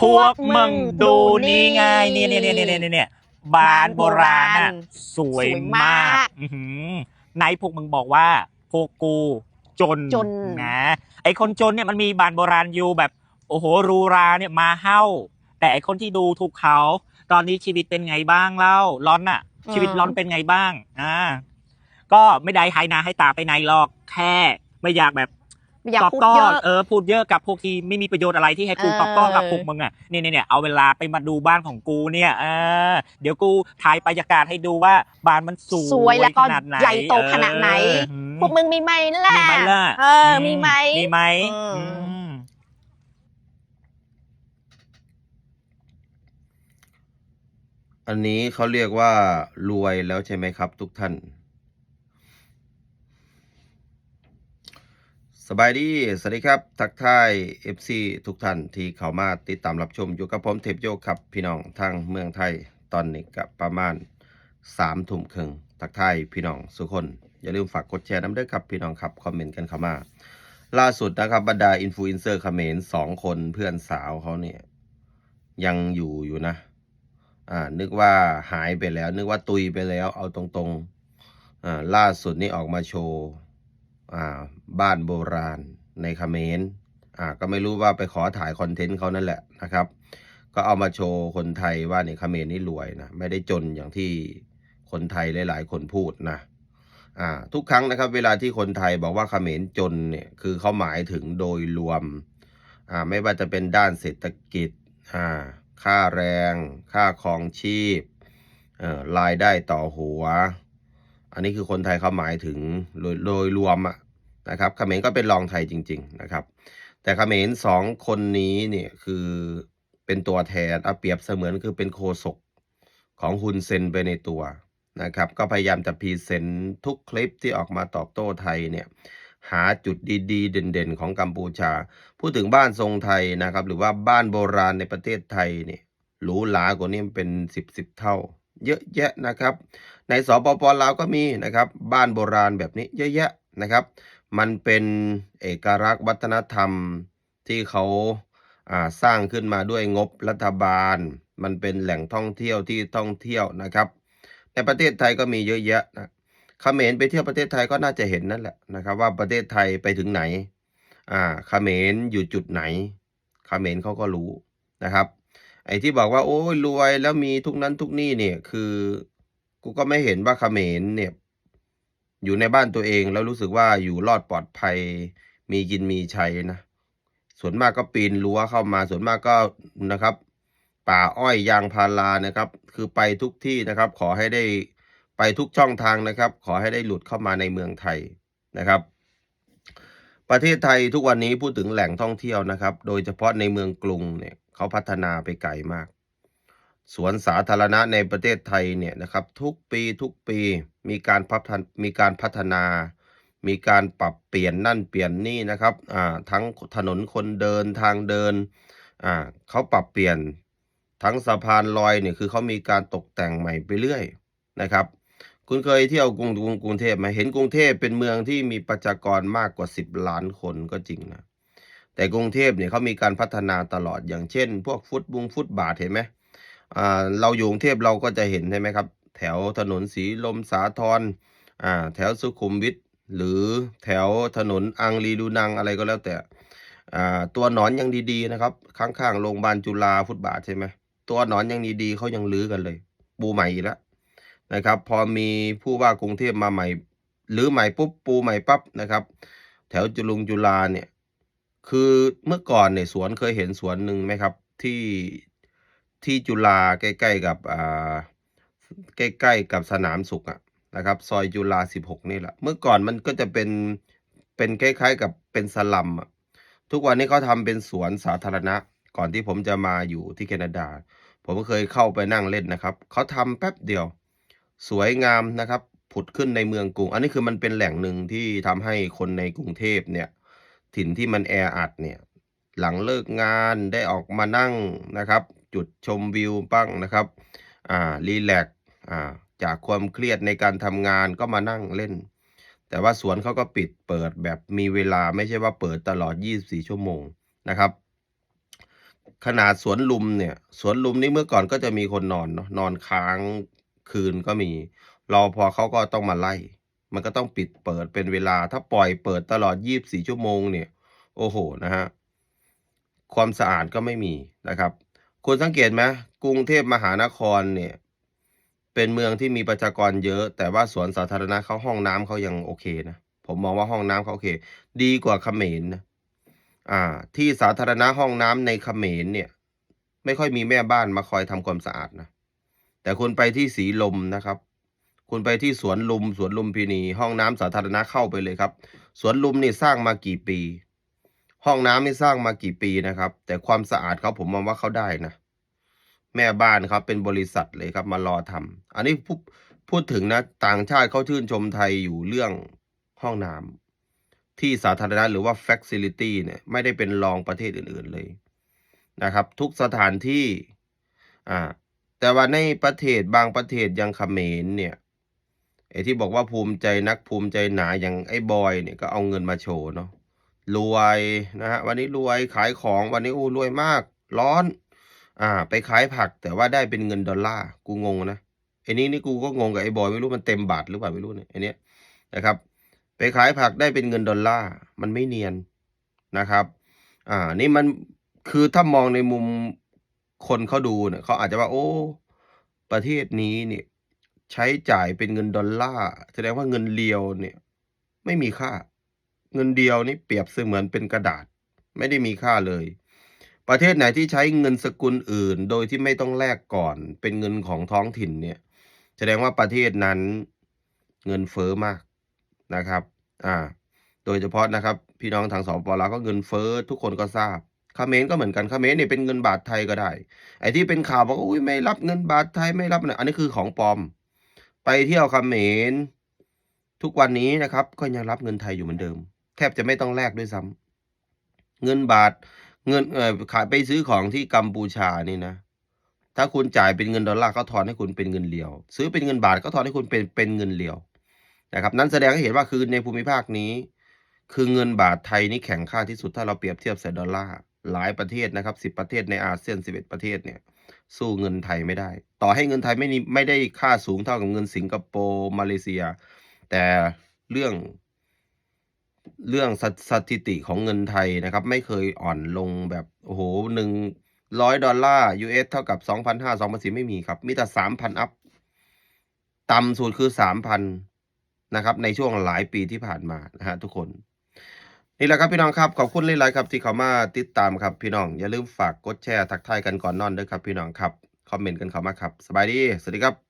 พวกมึงดูนี่ไงเนี่ยเนี่ยเนี่ยเนี่ยเนี่ยเนี่ยบ้านโบราณน่ะสวยสวยมามากกอื้อหือไหนพวกมึงบอกว่าพวกกูจนจน นะไอคนจนเนี่ยมันมีบ้านโบราณอยู่แบบ โอ้โหหรูราเนี่ยมาเฮ้า แต่ไอคนที่ดูถูกเขา ตอนนี้ชีวิตเป็นไงบ้างเล่าร้อนน่ะ ชีวิตร้อนเป็นไงบ้างอ่าก็ไม่ได้หายหนาให้ตาไปไหนหรอกแค่ไม่อยากแบบไม่ อยากตอบพูดโต้เยอะ เออพูดเยอะกับพวกที่ไม่มีประโยชน์อะไรที่ให้กูเออ ตอบโต้กับพวกมึงอะเนี่ยเนี่ยเนี่ยเอาเวลาไปมาดูบ้านของกูเนี่ยเออเดี๋ยวกูถ่ายบรรยากาศให้ดูว่าบ้านมันสวยสวยแล้วก็ขนาดไหนใหญ่โตขนาดไหน เออพวกมึงมีไหมล่ะมีไหมล่ะเออ มีไหม มีไหมอืมอื มอันนี้เขาเรียกว่ารวยแล้วใช่ไหมครับ ทุกท่าน สบายดี สวัสดีครับ ทักทาย FC ทุกท่านที่เข้ามาติดตามรับชมอยู่กับผมเทพโยกครับพี่น้องทางเมืองไทยตอนนี้กับประมาณสามทุ่มครึ่งทักทายพี่น้องสุกคน อย่าลืมฝากกดแชร์น้ำด้วยครับพี่น้องครับคอมเมนต์กันเข้ามา ล่าสุดนะครับบรรดาอินฟลูเอนเซอร์เขมรสองคนเพื่อนสาวเขาเนี่ยยังอยู่อยู่นะ อ่านึกว่าหายไปแล้ว นึกว่าตุยไปแล้วเอาตรงๆอ่าล่าสุดนี่ออกมาโชว์ บ้านโบราณในเขมรอ่าก็ไม่รู้ว่าไปขอถ่ายคอนเทนต์เขานั่นแหละนะครับ ก็เอามาโชว์คนไทยว่าเนี่ยเขมรนี่รวยนะไม่ได้จนอย่างที่คนไทยหลาย ๆ คนพูดนะอ่าทุกครั้งนะครับ เวลาที่คนไทยบอกว่าเขมรจนเนี่ยคือเขาหมายถึงโดยรวมอ่าไม่ว่าจะเป็นด้านเศรษฐกิจอ่าค่าแรง ค่าครองชีพเอ่อรายได้ต่อหัว อันนี้คือคนไทยเขาหมายถึงโดยโดยรวมอะนะครับเขมรก็เป็นรองไทยจริง ๆ นะครับ แต่เขมรสองคนนี้เนี่ยคือเป็นตัวแทนเอาเปรียบเสมือนคือเป็นโคศกของฮุนเซนไปในตัวนะครับ ก็พยายามจะพรีเซนต์ทุกคลิปที่ออกมาตอบโต้ไทยเนี่ยหาจุดดีๆ เด่นๆ ของกัมพูชา พูดถึงบ้านทรงไทยนะครับ หรือว่าบ้านโบราณในประเทศไทยเนี่ยหรูหรากว่านี้เป็นสิบสิบเท่า เยอะแยะนะครับ ในสปปลาวก็มีนะครับ บ้านโบราณแบบนี้เยอะแยะนะครับ มันเป็นเอกลักษณ์วัฒนธรรมที่เขาาสร้างขึ้นมาด้วยงบรัฐบาล มันเป็นแหล่งท่องเที่ยวที่ท่องเที่ยวนะครับ ในประเทศไทยก็มีเยอะแยะนะเขมรไปเที่ยวประเทศไทยก็น่าจะเห็นนั่นแหละนะครับ ว่าประเทศไทยไปถึงไหนอ่าเขมรอยู่จุดไหนเขมรเขาก็รู้นะครับ ไอ้ที่บอกว่า โอ้ยรวยแล้วมีทุกนั้นทุกนี่เนี่ย คือ กูก็ไม่เห็นว่าเขมรเนี่ย อยู่ในบ้านตัวเองแล้วรู้สึกว่าอยู่รอดปลอดภัย มีกินมีใช้นะส่วนมากก็ปีนรั้วเข้ามาส่วนมากก็นะครับ ป่าอ้อยยางพารานะครับ คือไปทุกที่นะครับ ขอให้ได้ไปทุกช่องทางนะครับ ขอให้ได้หลุดเข้ามาในเมืองไทยนะครับ ประเทศไทยทุกวันนี้พูดถึงแหล่งท่องเที่ยวนะครับ โดยเฉพาะในเมืองกรุงเนี่ย เขาพัฒนาไปไกลมาก สวนสาธารณะในประเทศไทยเนี่ยนะครับทุกปีทุกปีมีการพัฒนมีการพัฒนา มีการปรับเปลี่ยนนั่นเปลี่ยนนี่นะครับอ่าทั้งถนนคนเดินทางเดินอ่าเขาปรับเปลี่ยนทั้งสะพานลอยเนี่ยคือเขามีการตกแต่งใหม่ไปเรื่อยนะครับ คุณเคยเที่ยวกรุงกรุงกรุงเทพไหมเห็นกรุงเทพเป็นเมืองที่มีประชากรมากกว่า 10 ล้านคนก็จริงนะ แต่กรุงเทพเนี่ยเขามีการพัฒนาตลอดอย่างเช่น พวกฟุตบุงฟุตบาทเห็นไหมอ่าเราอยู่กรุงเทพเราก็จะเห็นใช่ไหมครับ แถวถนนสีลมสาทรอ่าแถวสุขุมวิทหรือแถวถนนอังรีดูนังอะไรก็แล้วแต่อ่าตัวหนอนยังดีๆนะครับ ข้างๆโรงพยาบาลจุฬาฟุตบาทใช่ไหมตัวหนอนยังดีๆเขายังลื้อกันเลย ปูใหม่อีกแล้วนะครับ พอมีผู้ว่ากรุงเทพมาใหม่หรือใหม่ปุ๊บปูใหม่ปั๊บนะครับ แถวจุลุงจุลาเนี่ย คือเมื่อก่อนเนี่ยสวนเคยเห็นสวนหนึ่งไหมครับ ที่ที่จุฬาใกล้ๆกับอ่าใกล้ๆกับสนามสุขอะนะครับ ซอยจุฬาสิบหกนี่แหละเมื่อก่อนมันก็จะเป็นเป็นคล้ายๆกับเป็นสลัมอะทุกวันนี้เขาทำเป็นสวนสาธารณะ ก่อนที่ผมจะมาอยู่ที่แคนาดา ผมก็เคยเข้าไปนั่งเล่นนะครับเขาทำแป๊บเดียว สวยงามนะครับ ผุดขึ้นในเมืองกรุง อันนี้คือมันเป็นแหล่งหนึ่งที่ทำให้คนในกรุงเทพเนี่ย ถิ่นที่มันแออัดเนี่ยหลังเลิกงานได้ออกมานั่งนะครับ จุดชมวิวบ้างนะครับอ่ารีแลกซ์อ่าจากความเครียดในการทำงานก็มานั่งเล่น แต่ว่าสวนเขาก็ปิดเปิดแบบมีเวลาไม่ใช่ว่าเปิดตลอด 24 ชั่วโมงนะครับ ขนาดสวนลุมเนี่ยสวนลุมนี่เมื่อก่อนก็จะมีคนนอนเนาะนอนค้างคืนก็มีรอพอเขาก็ต้องมาไล่ มันก็ต้องปิดเปิดเป็นเวลา ถ้าปล่อยเปิดตลอด 24 ชั่วโมงเนี่ย โอ้โห นะฮะ ความสะอาดก็ไม่มีนะครับ คุณสังเกตไหมกรุงเทพมหานครเนี่ย เป็นเมืองที่มีประชากรเยอะ แต่ว่าสวนสาธารณะเขาห้องน้ำเขายังโอเคนะ ผมมองว่าห้องน้ำเขาโอเค ดีกว่าเขมรนะอ่า ที่สาธารณะห้องน้ำในเขมรเนี่ย ไม่ค่อยมีแม่บ้านมาคอยทำความสะอาดนะ แต่คุณไปที่สีลมนะครับ คุณไปที่สวนลุมสวนลุมพินี ห้องน้ำสาธารณะเข้าไปเลยครับ สวนลุมนี่สร้างมากี่ปี ห้องน้ำนี่สร้างมากี่ปีนะครับ แต่ความสะอาดเขาผมมองว่าเขาได้นะ แม่บ้านครับเป็นบริษัทเลยครับมารอทำอันนี้พูดพูดถึงนะต่างชาติเขาชื่นชมไทยอยู่เรื่องห้องน้ำที่สาธารณะหรือว่า facility เนี่ยไม่ได้เป็นรองประเทศอื่นๆเลยนะครับ ทุกสถานที่อ่าแต่ว่าในประเทศบางประเทศย่างเขมรเนี่ย ไอ้ที่บอกว่าภูมิใจนักภูมิใจหนาอย่างไอ้บอยเนี่ยก็เอาเงินมาโชว์เนาะรวยนะฮะวันนี้รวยขายของวันนี้อู้รวยมาก ร้อน อ่า ไปขายผักแต่ว่าได้เป็นเงินดอลลาร์กูงงนะไอ้นี้นี่กูก็งงกับไอ้บอยไม่รู้มันเต็มบาทหรือเปล่าไม่รู้เนี่ยไอ้นี้นะครับ ไปขายผักได้เป็นเงินดอลลาร์มันไม่เนียนนะครับ อ่า นี่มันคือถ้ามองในมุมคนเขาดูเนี่ยเขาอาจจะว่า โอ้ ประเทศนี้เนี่ย ใช้จ่ายเป็นเงินดอลลาร์แสดงว่าเงินเรียวเนี่ย ไม่มีค่า เงินเดียวนี่เปรียบเสมือนเป็นกระดาษ ไม่ได้มีค่าเลย ประเทศไหนที่ใช้เงินสกุลอื่น โดยที่ไม่ต้องแลกก่อน เป็นเงินของท้องถิ่นเนี่ย แสดงว่าประเทศนั้นเงินเฟ้อมากนะครับ อ่า โดยเฉพาะนะครับ พี่น้องทางสปปลาวก็เงินเฟ้อทุกคนก็ทราบคาเมรก็เหมือนกันคาเมรเนี่ยเป็นเงินบาทไทยก็ได้ ไอ้ที่เป็นข่าวบอกว่าอุ้ยไม่รับเงินบาทไทยไม่รับเนะอันนี้คือของปลอม ไปเที่ยวเขมรทุกวันนี้นะครับ ก็ยังรับเงินไทยอยู่เหมือนเดิม แทบจะไม่ต้องแลกด้วยซ้ำเงินบาทเงินเออขายไปซื้อของที่กัมพูชานี่นะ ถ้าคุณจ่ายเป็นเงินดอลลาร์เขาทอนให้คุณเป็นเงินเหรียว ซื้อเป็นเงินบาทก็ทอนให้คุณเป็นเป็นเงินเหรียวนะครับ นั้นแสดงให้เห็นว่าคือในภูมิภาคนี้ คือเงินบาทไทยนี่แข็งค่าที่สุดถ้าเราเปรียบเทียบใส่ดอลลาร์หลายประเทศนะครับสิบประเทศในอาเซียนสิบเอ็ดประเทศเนี่ย สู้เงินไทยไม่ได้ ต่อให้เงินไทยไม่ไม่ได้ค่าสูงเท่ากับเงินสิงคโปร์มาเลเซีย แต่เรื่องเรื่องสสถิติของเงินไทยนะครับ ไม่เคยอ่อนลงแบบโอ้โหหนึ่งร้อยดอลลาร์ US เท่ากับสองพันห้าสองพันสี่ไม่มีครับ มีแต่สามพันอัพ ต่ำสุดคือสามพันนะครับ ในช่วงหลายปีที่ผ่านมานะฮะทุกคน นี่แหละครับพี่น้องครับขอบคุณหลายๆครับที่เขามาติดตามครับพี่น้องอย่าลืมฝากกดแชร์ทักทายกันก่อนนอนด้วยครับพี่น้องครับคอมเมนต์กันเข้ามาครับสบายดีสวัสดีครับ